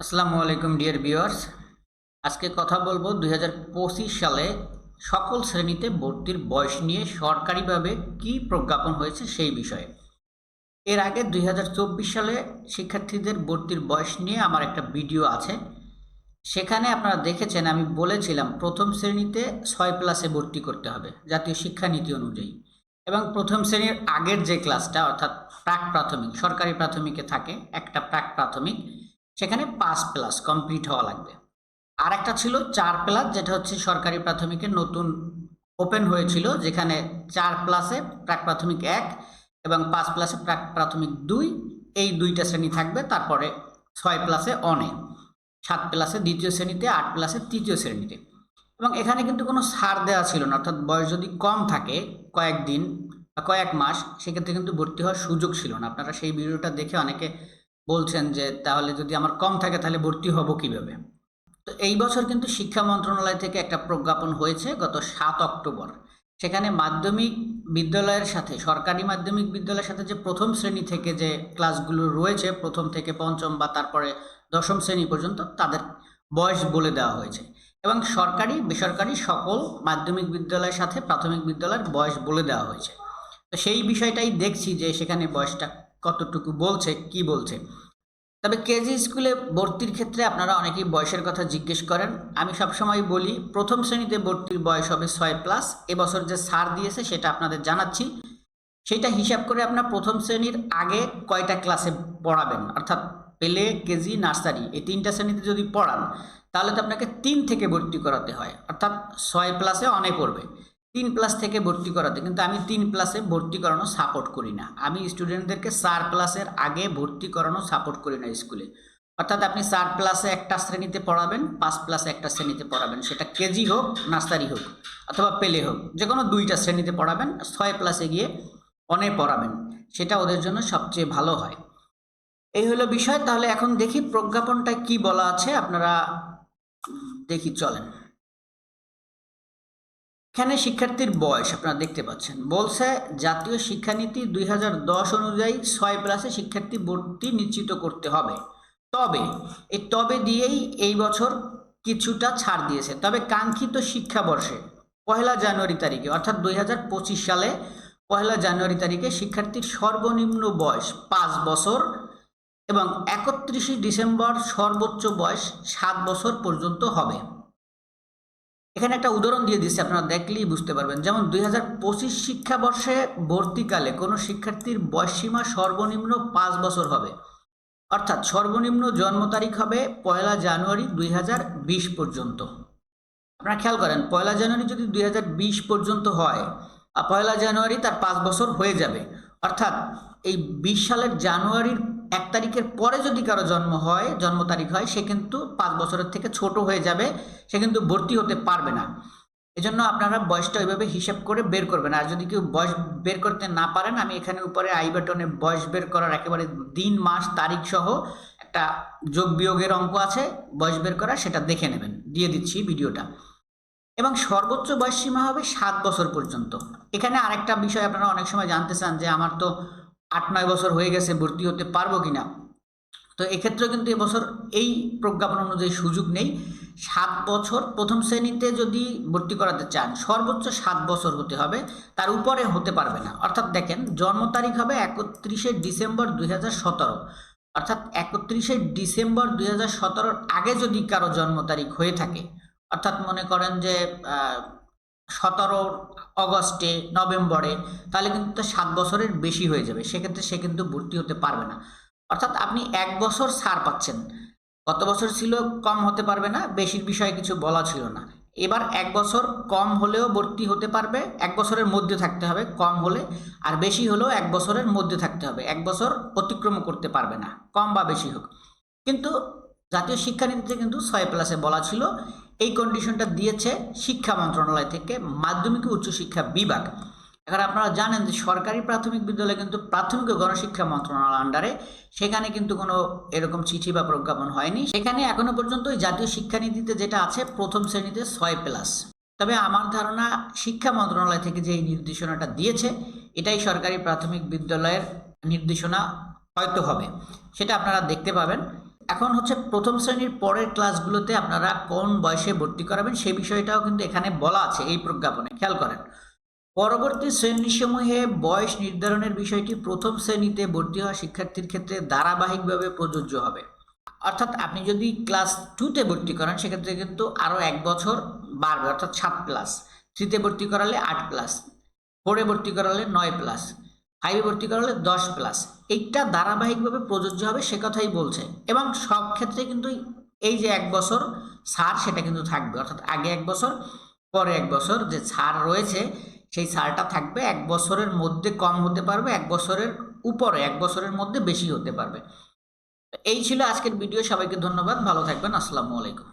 আসসালামু আলাইকুম, dear viewers. আজকে কথা বলব দুই হাজার পঁচিশ সালে সকল শ্রেণীতে ভর্তির বয়স নিয়ে সরকারিভাবে কি প্রজ্ঞাপন হয়েছে সেই বিষয়ে। এর আগে দুই হাজার চব্বিশ সালে শিক্ষার্থীদের ভর্তির বয়স নিয়ে আমার একটা ভিডিও আছে। সেখানে আপনারা দেখেছেন, আমি বলেছিলাম প্রথম শ্রেণীতে ছয় প্লাসে ভর্তি করতে হবে জাতীয় শিক্ষানীতি অনুযায়ী। এবং প্রথম শ্রেণির আগের যে ক্লাসটা, অর্থাৎ প্রাক প্রাথমিক, সরকারি প্রাথমিকে থাকে একটা প্রাক প্রাথমিক সেখানে পাঁচ প্লাস কমপ্লিট হওয়া লাগবে। আর একটা ছিল চার প্লাস, যেটা হচ্ছে সরকারি প্রাথমিকের নতুন ওপেন হয়েছিল, যেখানে চার প্লাসে প্রাক প্রাথমিক এক এবং পাঁচ প্লাসে প্রাক প্রাথমিক দুই, এই দুইটা শ্রেণি থাকবে, তারপরে ছয় প্লাসে অনে সাত প্লাসে দ্বিতীয় শ্রেণীতে, আট প্লাসে তৃতীয় শ্রেণীতে। এবং এখানে কিন্তু কোনো ছাড় দেওয়া ছিল না, অর্থাৎ বয়স যদি কম থাকে, কয়েকদিন বা কয়েক মাস, সেক্ষেত্রে কিন্তু ভর্তি হওয়ার সুযোগ ছিল না। আপনারা সেই ভিডিওটা দেখে অনেকে বলছেন যে, তাহলে যদি আমার কম থাকে, তাহলে ভর্তি হব কীভাবে? তো এই বছর কিন্তু শিক্ষা মন্ত্রণালয় থেকে একটা প্রজ্ঞাপন হয়েছে গত সাত অক্টোবর। সেখানে মাধ্যমিক বিদ্যালয়ের সাথে, সরকারি মাধ্যমিক বিদ্যালয়ের সাথে যে প্রথম শ্রেণি থেকে যে ক্লাসগুলো রয়েছে, প্রথম থেকে পঞ্চম বা তারপরে দশম শ্রেণি পর্যন্ত, তাদের বয়স বলে দেওয়া হয়েছে। এবং সরকারি, বেসরকারি সকল মাধ্যমিক বিদ্যালয়ের সাথে প্রাথমিক বিদ্যালয়ের বয়স বলে দেওয়া হয়েছে। তো সেই বিষয়টাই দেখছি যে, সেখানে বয়সটা কতটুকু বলছে, কি বলছে? তবে কেজি স্কুলে ভর্তির ক্ষেত্রে আপনারা অনেকেই বয়সের কথা জিজ্ঞেস করেন। আমি সবসময় বলি, প্রথম শ্রেণীতে ভর্তির বয়স হবে ছয় প্লাস এবছর যে ছাড় দিয়েছে সেটা আপনাদের জানাচ্ছি। সেটা হিসাব করে আপনার প্রথম শ্রেণির আগে কয়টা ক্লাসে পড়াবেন? অর্থাৎ পেলে, কেজি, নার্সারি, এই তিনটা শ্রেণীতে যদি পড়ান, তাহলে তো আপনাকে তিন থেকে ভর্তি করাতে হয়। অর্থাৎ ছয় প্লাসে অনেক পড়বে। তিন প্লাস থেকে ভর্তি করাতে। কিন্তু আমি তিন প্লাসে ভর্তি করানো সাপোর্ট করি না। আমি স্টুডেন্টদেরকে চার প্লাসের আগে ভর্তি করানো সাপোর্ট করি না স্কুলে অর্থাৎ আপনি চার প্লাসে একটা শ্রেণীতে পড়াবেন, পাঁচ প্লাসে একটা শ্রেণীতে পড়াবেন। সেটা কেজি হোক, নার্সারি হোক, অথবা পেলে হোক যে কোনো দুইটা শ্রেণীতে পড়াবেন, ছয় প্লাসে গিয়ে অনে পড়াবেন। সেটা ওদের জন্য সবচেয়ে ভালো হয়। এই হলো বিষয়। তাহলে এখন দেখি প্রজ্ঞাপনটা কি বলা আছে। আপনারা দেখি, চলেন। এখানে শিক্ষার্থীর বয়স আপনারা দেখতে পাচ্ছেন। বলছে জাতীয় শিক্ষানীতি দুই হাজার দশ অনুযায়ী ছয় প্লাসে শিক্ষার্থী ভর্তি নিশ্চিত করতে হবে। তবে, এই তবে দিয়েই এই বছর কিছুটা ছাড় দিয়েছে। তবে কাঙ্ক্ষিত শিক্ষাবর্ষে পহেলা জানুয়ারি তারিখে, অর্থাৎ দুই হাজার পঁচিশ সালে পহেলা জানুয়ারি তারিখে শিক্ষার্থীর সর্বনিম্ন বয়স পাঁচ বছর এবং একত্রিশে ডিসেম্বর সর্বোচ্চ বয়স সাত বছর পর্যন্ত হবে। এখানে একটা উদাহরণ দিয়ে দিচ্ছি, আপনারা দেখলেই বুঝতে পারবেন। যেমন দুই হাজার পঁচিশ শিক্ষাবর্ষে ভর্তিকালে কোনো শিক্ষার্থীর বয়সসীমা সর্বনিম্ন পাঁচ বছর হবে। অর্থাৎ সর্বনিম্ন জন্ম তারিখ হবে পয়লা জানুয়ারি দুই হাজার বিশ পর্যন্ত। আপনারা খেয়াল করেন, পয়লা জানুয়ারি যদি দুই হাজার বিশ পর্যন্ত হয়, আর পয়লা জানুয়ারি তার পাঁচ বছর হয়ে যাবে। অর্থাৎ এই বিশ সালের জানুয়ারির এক তারিখের পরে যদি কারও জন্ম হয়, জন্ম তারিখ হয়, সে কিন্তু পাঁচ বছরের থেকে ছোট হয়ে যাবে, সে কিন্তু ভর্তি হতে পারবে না। এজন্য আপনারা বয়সটা ওইভাবে হিসাব করে বের করবেন। আর যদি কেউ বয়স বের করতে না পারেন, আমি এখানে উপরে আই বাটনে বয়স বের করার একেবারে দিন, মাস, তারিখ সহ একটা যোগ বিয়োগের অঙ্ক আছে, বয়স বের করা, সেটা দেখে নেবেন। দিয়ে দিচ্ছি ভিডিওটা। এবং সর্বোচ্চ বয়স সীমা হবে সাত বছর পর্যন্ত। এখানে আরেকটা বিষয় আপনারা অনেক সময় জানতে চান যে আমার তো আট নয় বছর হয়ে গেছে, ভর্তি হতে পারব কি না তো এক্ষেত্রে কিন্তু এবছর এই প্রজ্ঞাপন অনুযায়ী সুযোগ নেই। সাত বছর প্রথম শ্রেণীতে যদি ভর্তি করাতে চান, সর্বোচ্চ সাত বছর হতে হবে, তার উপরে হতে পারবে না। অর্থাৎ দেখেন, জন্ম তারিখ হবে একত্রিশে ডিসেম্বর দুই হাজার সতেরো। অর্থাৎ একত্রিশে ডিসেম্বর দুই আগে যদি কারও জন্ম তারিখ হয়ে থাকে, অর্থাৎ মনে করেন যে সতেরো অগস্টে, নভেম্বরে, তাহলে কিন্তু সাত বছরের বেশি হয়ে যাবে। সেক্ষেত্রে সে কিন্তু ভর্তি হতে পারবে না। অর্থাৎ আপনি এক বছর ছাড় পাচ্ছেন। গত বছর ছিল কম হতে পারবে না, বেশির বিষয়ে কিছু বলা ছিল না। এবার এক বছর কম হলেও ভর্তি হতে পারবে, এক বছরের মধ্যে থাকতে হবে কম হলে, আর বেশি হলেও এক বছরের মধ্যে থাকতে হবে। এক বছর অতিক্রম করতে পারবে না, কম বা বেশি হোক। কিন্তু জাতীয় শিক্ষানীতিতে কিন্তু ছয় প্লাসে বলা ছিল এই কন্ডিশনটা দিয়েছে শিক্ষা মন্ত্রণালয় থেকে, মাধ্যমিক উচ্চশিক্ষা বিভাগ। এখন আপনারা জানেন যে সরকারি প্রাথমিক বিদ্যালয় কিন্তু প্রাথমিক ও গণশিক্ষা মন্ত্রণালয় আন্ডারে সেখানে কিন্তু কোনো এরকম চিঠি বা প্রজ্ঞাপন হয়নি। সেখানে এখনও পর্যন্ত ওই জাতীয় শিক্ষানীতিতে যেটা আছে, প্রথম শ্রেণীতে ছয় প্লাস তবে আমার ধারণা শিক্ষা মন্ত্রণালয় থেকে যে এই নির্দেশনাটা দিয়েছে, এটাই সরকারি প্রাথমিক বিদ্যালয়ের নির্দেশনা হয়তো হবে। সেটা আপনারা দেখতে পাবেন। এখন হচ্ছে প্রথম শ্রেণির পরের ক্লাসগুলোতে আপনারা কোন বয়সে ভর্তি করাবেন সেই বিষয়টাও কিন্তু এখানে বলা আছে এই প্রজ্ঞাপনে, খেয়াল করেন। পরবর্তী শ্রেণীসমূহে বয়স নির্ধারণের বিষয়টি প্রথম শ্রেণীতে ভর্তি হওয়া শিক্ষার্থীর ক্ষেত্রে ধারাবাহিকভাবে প্রযোজ্য হবে। অর্থাৎ আপনি যদি ক্লাস টুতে ভর্তি করেন, সেক্ষেত্রে কিন্তু আরও এক বছর বাড়বে, অর্থাৎ সাত প্লাস থ্রিতে ভর্তি করালে আট প্লাস ফোরে ভর্তি করালে নয় প্লাস ফাইভে ভর্তি করা হলে দশ প্লাস এইটা ধারাবাহিকভাবে প্রযোজ্য হবে, সে কথাই বলছে। এবং সব ক্ষেত্রে কিন্তু এই যে এক বছর ছাড় সেটা কিন্তু থাকবে। অর্থাৎ আগে এক বছর, পরে এক বছর যে ছাড় রয়েছে, সেই ছাড়টা থাকবে। এক বছরের মধ্যে কম হতে পারবে, এক বছরের উপরে, এক বছরের মধ্যে বেশি হতে পারবে। এই ছিল আজকের ভিডিও। সবাইকে ধন্যবাদ। ভালো থাকবেন। আসসালামু আলাইকুম।